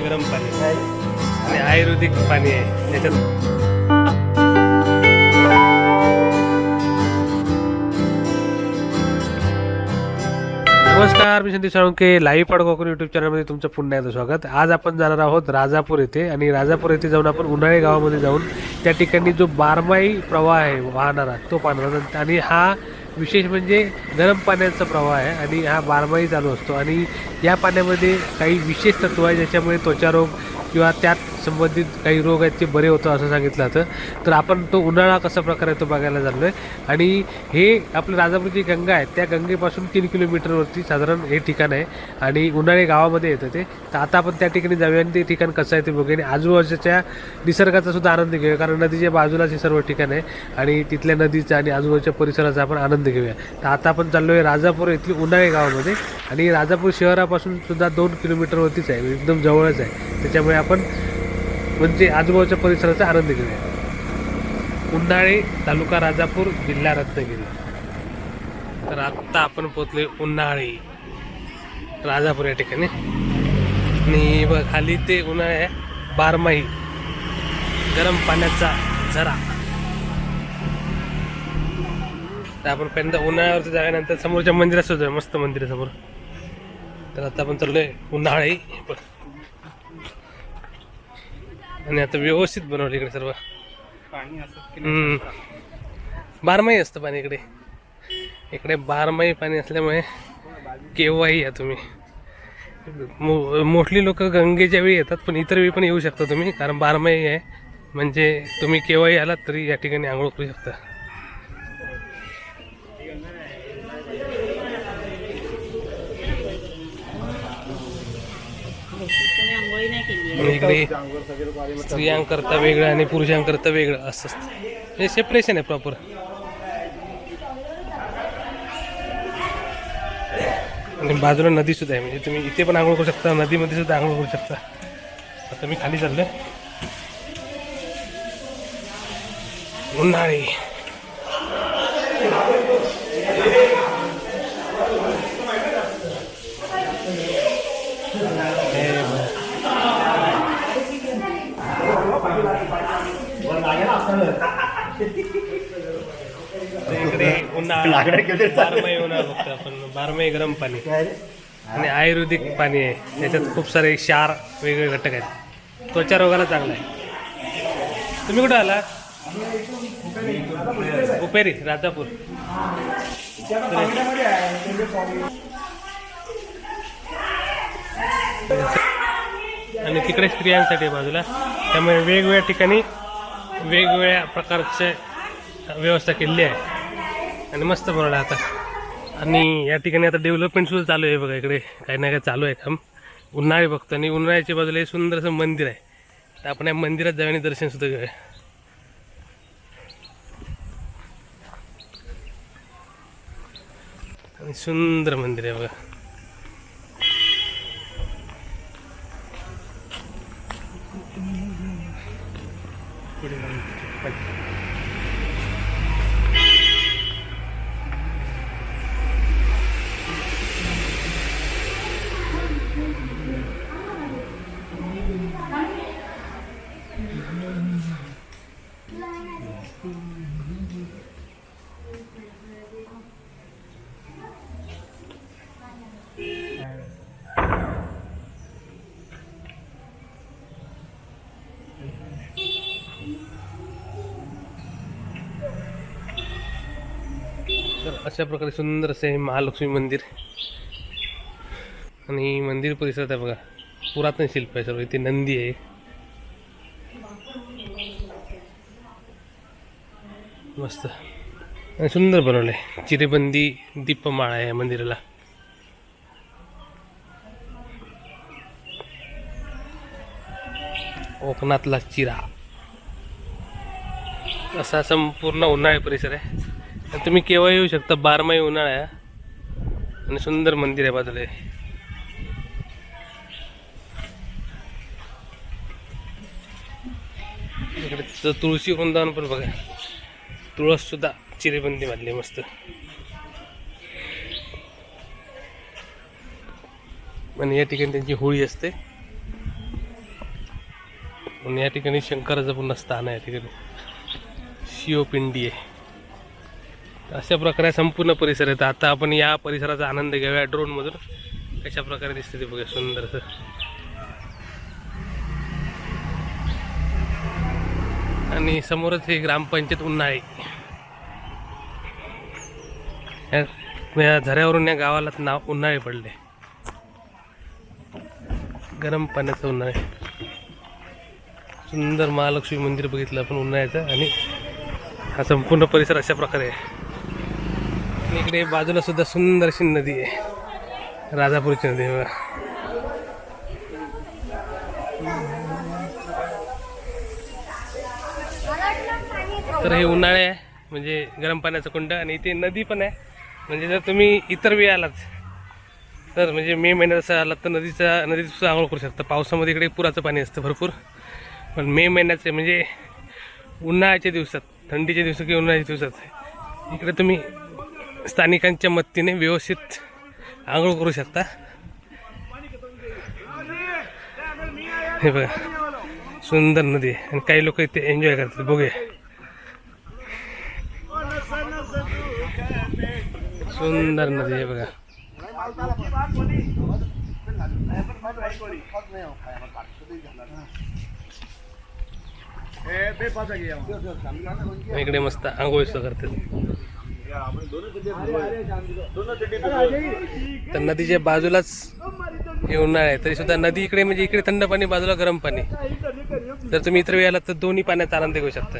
गरम पाणी. आणि आयुर्वेदिक पाणी आहे. त्याच्यात नमस्कार मी संदीप साळुंके. लाईव्ह पाड कोकण युट्यूब चॅनलमध्ये तुमचं पुन्हा एकदा स्वागत. आज आपण जाणार आहोत राजापूर येथे. आणि राजापूर येथे जाऊन आपण उन्हाळे गावामध्ये जाऊन त्या ठिकाणी जो बारमाही प्रवाह आहे वाहणारा तो पाहणार. आणि हा विशेष म्हणजे गरम पाण्याचा प्रवाह आहे आणि हा बारमाही चालू असतो. आणि या पाण्यामध्ये काही विशेष तत्व आहे ज्याच्यामुळे त्वचारोग किंवा त्यात संबंधित काही रोग आहेत ते बरे होतं असं सांगितलं जातं. तर आपण तो उन्हाळा कसा प्रकार आहे तो बघायला चाललो आहे आणि हे आपलं राजापूरची गंगा आहे. त्या गंगेपासून तीन किलोमीटरवरती साधारण हे ठिकाण आहे. आणि उन्हाळे गावामध्ये येतं ते. तर आता आपण त्या ठिकाणी जाऊया आणि ते ठिकाण कसं आहे ते बघूया. आणि आजूबाजूच्या निसर्गाचा सुद्धा आनंद घेऊया. कारण नदीच्या बाजूलाच हे सर्व ठिकाण आहे. आणि तिथल्या नदीचा आणि आजूबाजूच्या परिसराचा आपण आनंद घेऊया. तर आता आपण चाललो आहे राजापूर येथील उन्हाळे गावामध्ये. आणि राजापूर शहरापासून सुद्धा दोन किलोमीटरवरतीच आहे एकदम जवळच आहे. त्याच्यामुळे आपण म्हणजे आजूबाजूच्या परिसराचा आनंद घेऊया. उन्हाळे तालुका राजापूर जिल्हा रत्नागिरी. तर आत्ता आपण पोचलोय उन्हाळे. राजापूर या ठिकाणी. आणि बघ खाली ते उन्हाळे आहे बारमाही. गरम पाण्याचा झरा. तर आपण पहिल्यांदा उन्हाळ्यावरती जाल्यानंतर समोरच्या मंदिरात सुद्धा मस्त मंदिर आहे समोर. तर आता आपण चाललोय उन्हाळे. बघ. आणि आता व्यवस्थित बनवलं इकडे सर्व. हम्म. बारमाही असतं पाणी इकडे. इकडे बारमाही पाणी असल्यामुळे केव्हाही या तुम्ही. मो मोस्टली लोक गंगेच्या वेळी येतात पण इतर वेळी पण येऊ शकता तुम्ही कारण बारमाही आहे. म्हणजे तुम्ही केव्हाही आलात तरी या ठिकाणी आंघोळ करू शकता. आणि इकडे स्त्रियांकरता वेगळं आणि पुरुषांकरता वेगळं असं असतं. हे सेपरेशन आहे प्रॉपर आणि बाजूला नदी सुद्धा आहे म्हणजे तुम्ही इथे पण आंघोळ करू शकता नदीमध्ये सुद्धा आंघोळ करू शकता. आता मी खाली चाललोय. उन्हाळी. इकडे उन्हाळा. बारमाही उन्हाळा बघतो आपण. बारमाही गरम पाणी. आणि आयुर्वेदिक पाणी आहे. त्याच्यात खूप सारे क्षार वेगवेगळे घटक आहेत. त्वचा रोगाला चांगला आहे. तुम्ही कुठं आला उपेरी राजापूर. आणि तिकडे स्त्रियांसाठी बाजूला. त्यामुळे वेगवेगळ्या ठिकाणी वेगवेगळ्या प्रकारचे व्यवस्था केलेली आहे. आणि मस्त बनवलं आता. आणि या ठिकाणी आता डेव्हलपमेंट सुद्धा चालू आहे बघा इकडे. काही ना काही चालू आहे काम. उन्हाळी बघतो. आणि उन्हाळ्याच्या बाजूला हे सुंदर असं मंदिर आहे. तर आपण या मंदिरात जाऊ आणि दर्शन सुद्धा घेऊया. आणि सुंदर मंदिर आहे बघा. तर अशा प्रकारे सुंदर असे हे महालक्ष्मी मंदिर आणि मंदिर परिसरात आहे बघा. पुरातन शिल्प आहे सर्व. इथे नंदी आहे. मस्त. आणि सुंदर बनवलं आहे चिरेबंदी दीपमाळा आहे या मंदिराला. कोकणातला चिरा. असा संपूर्ण उन्हाळी परिसर आहे. तुम्ही केव्हा येऊ शकता. बारमाही उन्हाळा आणि सुंदर मंदिर आहे बाजूला. इकडे त- तुळशी वृंदावन पण बघा. तुळस सुद्धा चिरेबंदी बांधली मस्त. आणि या ठिकाणी त्यांची होळी असते. आणि या ठिकाणी शंकराचं पुन्हा स्थान आहे या ठिकाणी. शिवपिंडी आहे. अशा प्रकारे संपूर्ण परिसर आहे तर आता आपण या परिसराचा आनंद घेऊया ड्रोनमधून कशा प्रकारे दिसते ते बघा सुंदर असं. आणि समोरच हे ग्रामपंचायत उन्हाळे. या या झऱ्यावरून या गावाला नाव उन्हाळे पडले गरम पाण्याचं उन्हाळे. सुंदर महालक्ष्मी मंदिर बघितलं आपण उन्हाळ्याचं. आणि हा संपूर्ण परिसर अशा प्रकारे आहे. इकडे बाजूला सुद्धा सुंदर अशी नदी आहे. राजापूरची नदी बघा. तर हे उन्हाळे आहे म्हणजे गरम पाण्याचं कुंड आणि इथे नदी पण आहे. म्हणजे जर तुम्ही इतर वेळी आलात तर म्हणजे मे महिन्यात असं आलात तर नदीचा नदीत सुद्धा आंघोळ करू शकता. पावसामध्ये इकडे पुराचं पाणी असतं भरपूर. पण मे महिन्याचे म्हणजे उन्हाळ्याच्या दिवसात थंडीच्या दिवसात किंवा उन्हाळ्याच्या दिवसात इकडे तुम्ही स्थानिकांच्या मदतीने व्यवस्थित आंघोळ करू शकता. हे बघा सुंदर नदी आहे आणि काही लोक इथे एन्जॉय करतात. बघूया. सुंदर नदी आहे बघा. इकडे मस्त आंघोळ करतात. तर नदीच्या बाजूलाच हे उन्हाळा आहे तरी सुद्धा नदी इकडे म्हणजे इकडे थंड पाणी बाजूला गरम पाणी. जर तुम्ही इतर वेळी तर दोन्ही पाण्याचा आनंद घेऊ शकता.